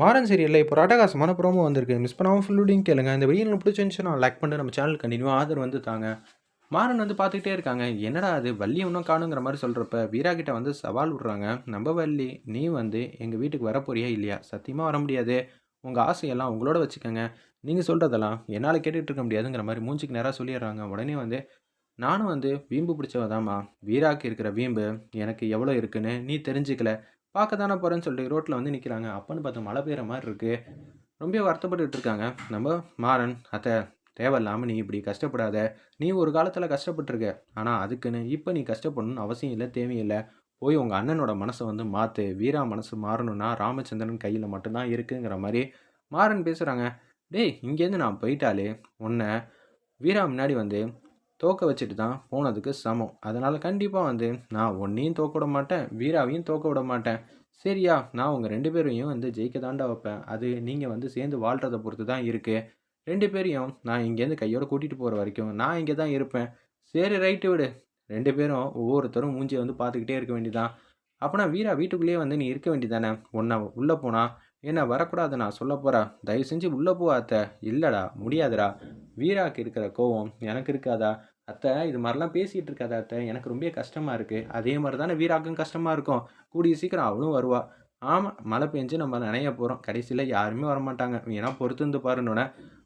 மாறன் சீரியலில் இப்போ ஒரு அட்டகாசமான ப்ரோமோ வந்திருக்கு. மிஸ் பண்ணாமல் ஃபுல்லுடையும் கேளுங்க. இந்த வீடியோ உங்களுக்கு பிடிச்சிருந்துச்சுன்னா லைக் பண்ணிட்டு நம்ம சேனல் கண்டினியூ ஆதரவு வந்து தாங்க. மாறன் வந்து பார்த்துக்கிட்டே இருக்காங்க. என்னடா அது வள்ளி இன்னும் காணுங்கிற மாதிரி சொல்கிறப்ப வீரா கிட்ட வந்து சவால் விடுறாங்க. நம்ம வள்ளி நீ வந்து எங்கள் வீட்டுக்கு வரப்போறியா இல்லையா? சத்தியமாக வர முடியாது. உங்கள் ஆசையெல்லாம் உங்களோட வச்சுக்கோங்க. நீங்கள் சொல்கிறதெல்லாம் என்னால் கேட்டுகிட்டு இருக்க முடியாதுங்கிற மாதிரி மூஞ்சிக்கு நேராக சொல்லிடுறாங்க. உடனே வந்து நானும் வந்து வீம்பு பிடிச்சவதாம்மா. வீராக்கு இருக்கிற வீம்பு எனக்கு எவ்வளோ இருக்குன்னு நீ தெரிஞ்சுக்கல. பார்க்க தானே போகிறேன்னு சொல்லிட்டு ரோட்டில் வந்து நிற்கிறாங்க அப்பன்னு பார்த்து மழை பெய்கிற மாதிரி இருக்குது ரொம்ப வருத்தப்பட்டுட்டு இருக்காங்க. நம்ம மாறன் அத்தை தேவையில்லாமல் நீ இப்படி கஷ்டப்படாத. நீ ஒரு காலத்தில் கஷ்டப்பட்டிருக்க. ஆனால் அதுக்குன்னு இப்போ நீ கஷ்டப்படணும்னு அவசியம் இல்லை தேவையில்லை. போய் உங்கள் அண்ணனோட மனசை வந்து மாற்று வீரா மனசு மாறணும்னா ராமச்சந்திரன் கையில் மட்டும்தான் இருக்குங்கிற மாதிரி மாறன் பேசுகிறாங்க டேய் இங்கேருந்து நான் போயிட்டாலே உன்னை வீரா முன்னாடி வந்து தோக்க வச்சுட்டு தான் போனதுக்கு சமம். அதனால் கண்டிப்பாக வந்து நான் ஒன்றையும் தோக்க விட மாட்டேன் வீராவையும் தோக்க விட மாட்டேன். சரியா நான் உங்கள் ரெண்டு பேரையும் வந்து ஜெயிக்க தாண்டா வைப்பேன். அது நீங்கள் வந்து சேர்ந்து வாழ்கிறத பொறுத்து தான் இருக்குது ரெண்டு பேரையும் நான் இங்கேருந்து கையோடு கூட்டிகிட்டு போகிற வரைக்கும் நான் இங்கே தான் இருப்பேன். சரி ரைட்டு விடு. ரெண்டு பேரும் ஒவ்வொருத்தரும் மூஞ்சியை வந்து பார்த்துக்கிட்டே இருக்க வேண்டியதான் அப்போனா வீரா வீட்டுக்குள்ளேயே வந்து நீ இருக்க வேண்டியதானே உன்னை உள்ளே போனால் என்ன வரக்கூடாது நான் சொல்ல போகிறா தயவு செஞ்சு உள்ளே போ அத்தை. இல்லைடா முடியாதுடா. வீராக்கு இருக்கிற கோவம் எனக்கு இருக்காதா? அத்தை இது மாதிரிலாம் பேசிகிட்டு இருக்காதா அத்தை? எனக்கு ரொம்ப கஷ்டமாக இருக்குது அதே மாதிரி தானே வீராக்கும் கஷ்டமாக இருக்கும். கூடிய சீக்கிரம் அவளும் வருவா. ஆமாம் மழை பெஞ்சு நம்ம நினைய போகிறோம் கடைசியில் யாருமே வரமாட்டாங்க. ஏன்னா பொறுத்து வந்து பாருன்னொன்னே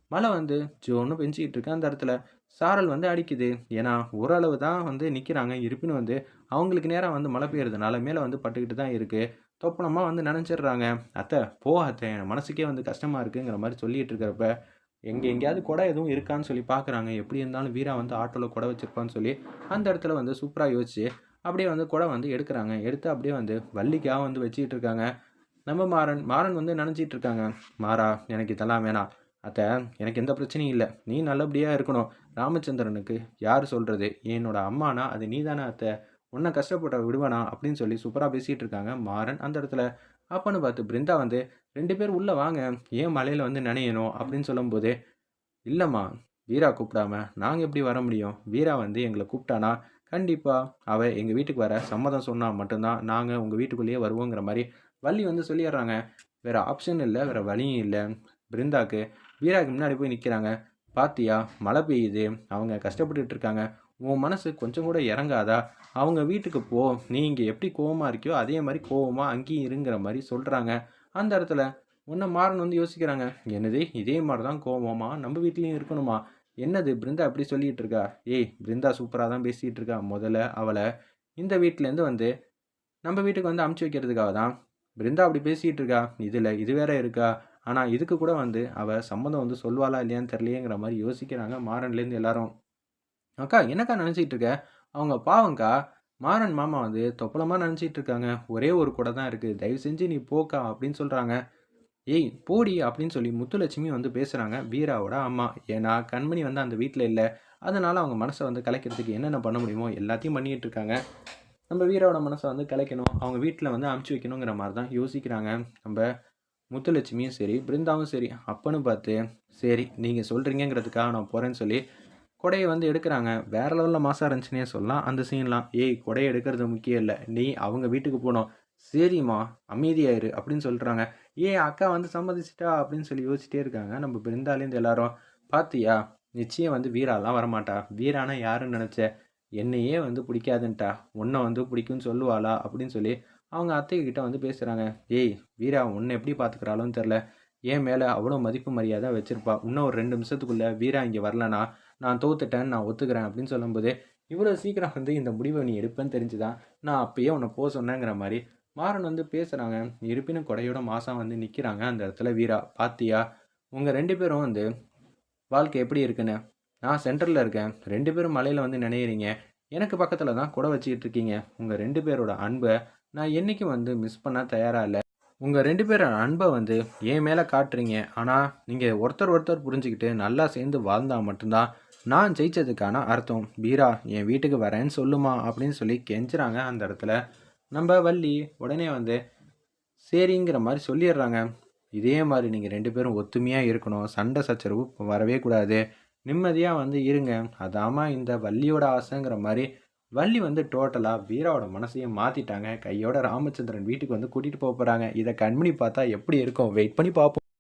மழை வந்து ஜோன்னு பெஞ்சிக்கிட்டு இருக்கு அந்த இடத்துல. சாரல் வந்து அடிக்குது. ஏன்னா ஓரளவு தான் வந்து நிற்கிறாங்க இருப்பினும் வந்து அவங்களுக்கு நேரம் வந்து மழை பெய்யறதுனால மேலே வந்து பட்டுக்கிட்டு தான் இருக்குது தொப்பனமாக வந்து நினச்சிடுறாங்க அத்தை போ அத்தை என் மனசுக்கே வந்து கஷ்டமாக இருக்குங்கிற மாதிரி சொல்லிட்டு இருக்கிறப்ப எங்கே எங்கேயாவது கொடை எதுவும் இருக்கான்னு சொல்லி பார்க்குறாங்க எப்படி இருந்தாலும் வீரா வந்து ஆட்டோவில் கொடை வச்சிருப்பான்னு சொல்லி அந்த இடத்துல வந்து சூப்பராக யோசிச்சு அப்படியே வந்து கொடை வந்து எடுக்கிறாங்க. எடுத்து அப்படியே வந்து வள்ளிக்காக வந்து வச்சுக்கிட்டு இருக்காங்க. நம்ம மாறன் மாறன் வந்து நினச்சிட்டு இருக்காங்க. மாறா எனக்கு இதெல்லாம் வேணாம். அத்தை எனக்கு எந்த பிரச்சனையும் இல்லை. நீ நல்லபடியாக இருக்கணும். ராமச்சந்திரனுக்கு யார் சொல்கிறது என்னோட அம்மானா அது நீ தானே அத்தை. உன்னை கஷ்டப்பட்ட விடுவானா? அப்படின்னு சொல்லி சூப்பராக பேசிகிட்டு இருக்காங்க மாறன் அந்த இடத்துல. அப்பன்னு பார்த்து பிருந்தா வந்து ரெண்டு பேர் உள்ளே வாங்க. ஏன் மலையில் வந்து நினையணும்? அப்படின்னு சொல்லும்போது இல்லைம்மா வீரா கூப்பிடாம நாங்கள் எப்படி வர முடியும்? வீரா வந்து எங்களை கூப்பிட்டானா? கண்டிப்பாக அவள் எங்கள் வீட்டுக்கு வர சம்மதம் சொன்னால் மட்டும்தான் நாங்கள் உங்கள் வீட்டுக்குள்ளேயே வருவோங்கிற மாதிரி வள்ளி வந்து சொல்லிடுறாங்க. வேறு ஆப்ஷன் இல்லை வேறு வழியும் இல்லை. பிருந்தாக்கு வீராக்கு முன்னாடி போய் நிற்கிறாங்க பாத்தியா மழை பெய்யுது. அவங்க கஷ்டப்பட்டுட்டு இருக்காங்க. உன் மனசு கொஞ்சம் கூட இறங்காதா? அவங்க வீட்டுக்கு போ. நீ இங்கே எப்படி கோவமாக இருக்கியோ அதே மாதிரி கோவமாக அங்கேயும் இருங்கிற மாதிரி சொல்கிறாங்க அந்த இடத்துல உன்னை மாறன் வந்து யோசிக்கிறாங்க. என்னது? இதே மாதிரி தான் கோவமா? நம்ம வீட்லேயும் இருக்கணுமா? என்னது? பிருந்தா அப்படி சொல்லிகிட்டு இருக்கா? ஏய் பிருந்தா சூப்பராக தான் பேசிகிட்டு இருக்கா. முதல்ல அவளை இந்த வீட்டிலேருந்து வந்து நம்ம வீட்டுக்கு வந்து அமுச்சு வைக்கிறதுக்காக தான். பிருந்தா அப்படி பேசிகிட்டு இருக்கா? இதில் இது வேற இருக்கா? ஆனால் இதுக்கு கூட வந்து அவள் சம்மந்தம் வந்து சொல்வாளா இல்லையான்னு தெரியலையேங்கிற மாதிரி யோசிக்கிறாங்க மாறன்லேருந்து எல்லாரும். அக்கா என்னக்கா நினச்சிட்டு இருக்க அவங்க பாவங்க்கா மாறன் மாமா வந்து தொப்பலமாக நினச்சிட்டு இருக்காங்க ஒரே ஒரு கூட தான் இருக்குது தயவு செஞ்சு நீ போக்கா அப்படின்னு சொல்கிறாங்க ஏய் போடி அப்படின்னு சொல்லி முத்துலட்சுமி வந்து பேசுகிறாங்க வீராவோட அம்மா. ஏன்னா கண்மணி வந்து அந்த வீட்டில் இல்லை. அதனால் அவங்க மனசை வந்து கலைக்கிறதுக்கு என்னென்ன பண்ண முடியுமோ எல்லாத்தையும் பண்ணிகிட்டு இருக்காங்க நம்ம வீராவோட மனசை வந்து கலைக்கணும். அவங்க வீட்டில் வந்து அமுச்சு வைக்கணுங்கிற மாதிரி தான் யோசிக்கிறாங்க. நம்ம முத்துலட்சுமியும் சரி பிருந்தாவும் சரி அப்பன்னு பார்த்து சரி நீங்கள் சொல்கிறீங்கிறதுக்காக நான் போகிறேன்னு சொல்லி கொடையை வந்து எடுக்கிறாங்க. வேற லெவலில் மாசாக இருந்துச்சுன்னே சொல்லலாம். அந்த சீன்லாம் ஏய் கொடையை எடுக்கிறது முக்கியம் இல்லை. நீ அவங்க வீட்டுக்கு போனோம் சரிம்மா அமைதியாயிரு அப்படின்னு சொல்கிறாங்க ஏன் அக்கா வந்து சம்மதிச்சிட்டா? அப்படின்னு சொல்லி யோசிச்சிட்டே இருக்காங்க. நம்ம பிருந்தாலேருந்து எல்லாரும். பாத்தியா நிச்சயம் வந்து வீராலாம் வரமாட்டா. வீரானா யாருன்னு நினச்ச? என்னையே வந்து பிடிக்காதுன்ட்டா. உன்னை வந்து பிடிக்கும்னு சொல்லுவாளா? அப்படின்னு சொல்லி அவங்க அத்தைக்கிட்ட வந்து பேசுகிறாங்க ஏய் வீரா உன்னை எப்படி பார்த்துக்கிறாளோன்னு தெரில. ஏன் மேலே அவ்வளோ மதிப்பு மரியாதை வச்சுருப்பா. இன்னும் ஒரு ரெண்டு நிமிஷத்துக்குள்ளே வீரா இங்கே வரலனா நான் தோத்துட்டேன் நான் ஒத்துக்கிறேன் அப்படின்னு சொல்லும்போது இவ்வளோ சீக்கிரம் வந்து இந்த முடிவை நீ எடுப்பேன்னு தெரிஞ்சுதான் நான் அப்பயே உன்னை போக சொன்னேங்கிற மாதிரி மாறன் வந்து பேசுகிறாங்க இருப்பினும் கொடையோட மாதம் வந்து நிற்கிறாங்க அந்த இடத்துல. வீரா பாத்தியா? உங்கள் ரெண்டு பேரும் வந்து வாழ்க்கை எப்படி இருக்குன்னு? நான் சென்டரில் இருக்கேன். ரெண்டு பேரும் மலையில் வந்து நினைக்கிறீங்க எனக்கு பக்கத்தில் தான் குடை வச்சுக்கிட்டு இருக்கீங்க. உங்கள் ரெண்டு பேரோட அன்பை நான் என்றைக்கும் வந்து மிஸ் பண்ண தயாராக இல்லை. உங்கள் ரெண்டு பேரோட அன்பை வந்து என் மேலே காட்டுறீங்க. ஆனால் நீங்கள் ஒருத்தர் ஒருத்தர் புரிஞ்சுக்கிட்டு நல்லா சேர்ந்து வாழ்ந்தால் மட்டும்தான் நான் ஜெயிச்சதுக்கான அர்த்தம் பீரா என் வீட்டுக்கு வரேன்னு சொல்லுமா? அப்படின்னு சொல்லி கெஞ்சுறாங்க அந்த இடத்துல. நம்ம வள்ளி உடனே வந்து சரிங்கிற மாதிரி சொல்லிடுறாங்க. இதே மாதிரி நீங்கள் ரெண்டு பேரும் ஒத்துமையாக இருக்கணும். சண்டை சச்சரவு வரவே கூடாது. நிம்மதியாக வந்து இருங்க. அதாம்மா இந்த வள்ளியோட ஆசைங்கிற மாதிரி. வள்ளி வந்து டோட்டலாக வீராவோட மனசையும் மாற்றிட்டாங்க கையோட ராமச்சந்திரன் வீட்டுக்கு வந்து கூட்டிகிட்டு போக போகிறாங்க இதை கண்மணி பார்த்தா எப்படி இருக்கும்? வெயிட் பண்ணி பார்ப்போம்.